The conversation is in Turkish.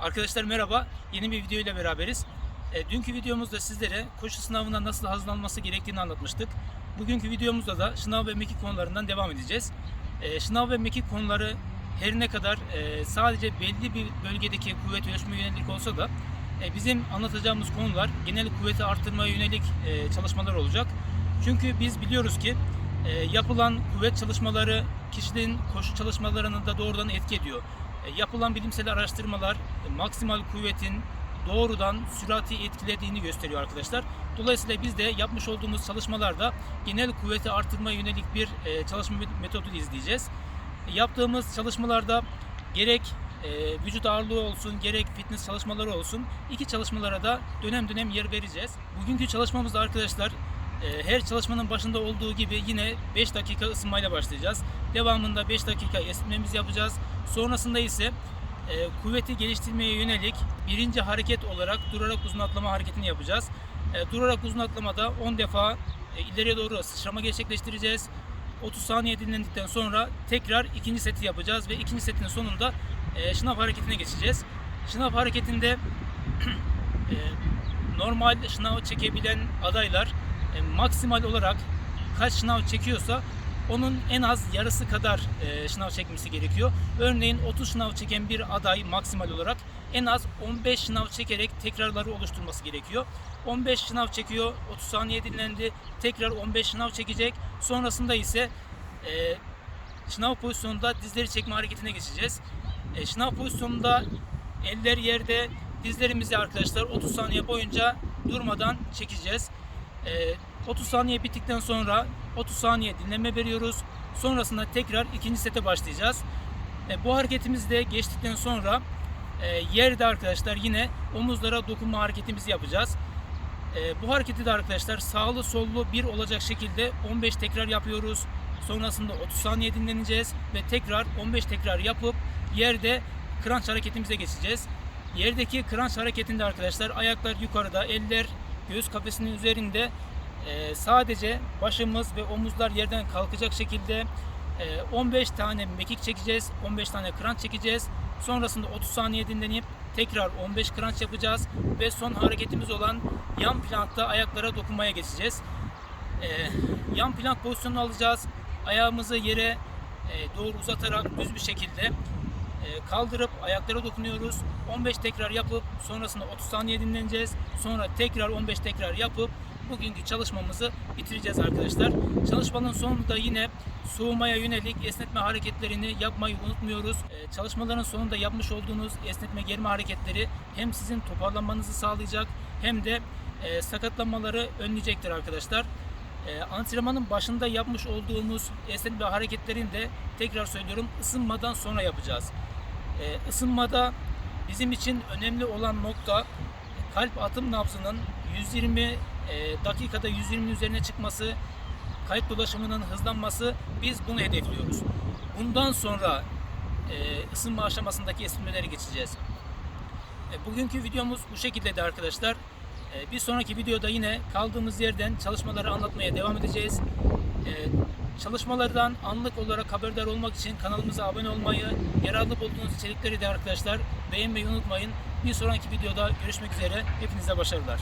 Arkadaşlar merhaba. Yeni bir video ile beraberiz. E, dünkü videomuzda sizlere koşu sınavına nasıl hazırlanması gerektiğini anlatmıştık. Bugünkü videomuzda da şınav ve mekik konularından devam edeceğiz. E, şınav ve mekik konuları her ne kadar e, sadece belli bir bölgedeki kuvvet ölçmeye yönelik olsa da e, bizim anlatacağımız konular genel kuvveti arttırmaya yönelik e, çalışmalar olacak. Çünkü biz biliyoruz ki e, yapılan kuvvet çalışmaları kişinin koşu çalışmalarını da doğrudan etki ediyor. E, yapılan bilimsel araştırmalar e, maksimal kuvvetin doğrudan sürati etkilediğini gösteriyor arkadaşlar. Dolayısıyla biz de yapmış olduğumuz çalışmalarda genel kuvveti arttırmaya yönelik bir e, çalışma metodu izleyeceğiz. Yaptığımız çalışmalarda gerek vücut ağırlığı olsun gerek fitness çalışmaları olsun iki çalışmalara da dönem dönem yer vereceğiz. Bugünkü çalışmamızda arkadaşlar her çalışmanın başında olduğu gibi yine 5 dakika ısınmayla başlayacağız. Devamında 5 dakika esnetmemizi yapacağız. Sonrasında ise e, kuvveti geliştirmeye yönelik birinci hareket olarak durarak uzun atlama hareketini yapacağız. E, durarak uzun atlamada 10 defa e, ileriye doğru sıçrama gerçekleştireceğiz. 30 saniye dinlendikten sonra tekrar ikinci seti yapacağız ve ikinci setin sonunda şınav hareketine geçeceğiz. Şınav hareketinde normal şınav çekebilen adaylar e, maksimal olarak kaç şınav çekiyorsa onun en az yarısı kadar e, şınav çekmesi gerekiyor. Örneğin 30 şınav çeken bir aday maksimal olarak en az 15 şınav çekerek tekrarları oluşturması gerekiyor. 15 şınav çekiyor, 30 saniye dinlendi, tekrar 15 şınav çekecek. Sonrasında ise e, şınav pozisyonunda dizleri çekme hareketine geçeceğiz. E, şınav pozisyonunda eller yerde, dizlerimizi arkadaşlar 30 saniye boyunca durmadan çekeceğiz. E, 30 saniye bittikten sonra 30 saniye dinlenme veriyoruz. Sonrasında tekrar ikinci sete başlayacağız. E, bu hareketimizi de geçtikten sonra e, yerde arkadaşlar yine omuzlara dokunma hareketimizi yapacağız. E, bu hareketi de arkadaşlar sağlı sollu bir olacak şekilde 15 tekrar yapıyoruz. Sonrasında 30 saniye dinleneceğiz ve tekrar 15 tekrar yapıp yerde crunch hareketimize geçeceğiz. Yerdeki crunch hareketinde arkadaşlar ayaklar yukarıda, eller göğüs kafesinin üzerinde e, sadece başımız ve omuzlar yerden kalkacak şekilde e, 15 tane mekik çekeceğiz, 15 tane crunch çekeceğiz. Sonrasında 30 saniye dinlenip tekrar 15 crunch yapacağız ve son hareketimiz olan yan plankta ayaklara dokunmaya geçeceğiz. E, yan plank pozisyonunu alacağız. Ayağımızı yere e, doğru uzatarak düz bir şekilde kaldırıp ayaklara dokunuyoruz. 15 tekrar yapıp sonrasında 30 saniye dinleneceğiz. Sonra tekrar 15 tekrar yapıp bugünkü çalışmamızı bitireceğiz arkadaşlar. Çalışmanın sonunda yine soğumaya yönelik esnetme hareketlerini yapmayı unutmuyoruz. E, çalışmaların sonunda yapmış olduğunuz esnetme germe hareketleri hem sizin toparlanmanızı sağlayacak hem de e, sakatlanmaları önleyecektir arkadaşlar. E, antrenmanın başında yapmış olduğumuz esnetme hareketlerini de tekrar söylüyorum ısınmadan sonra yapacağız. E, ısınmada bizim için önemli olan nokta kalp atım nabzının 120 e, dakikada 120'nin üzerine çıkması, kalp dolaşımının hızlanması biz bunu hedefliyoruz. Bundan sonra e, ısınma aşamasındaki esnetmelere geçeceğiz. E, bugünkü videomuz bu şekildeydi arkadaşlar. E, bir sonraki videoda yine kaldığımız yerden çalışmaları anlatmaya devam edeceğiz. E, çalışmalardan anlık olarak haberdar olmak için kanalımıza abone olmayı, yararlı bulduğunuz içerikleri de arkadaşlar beğenmeyi unutmayın. Bir sonraki videoda görüşmek üzere. Hepinize başarılar.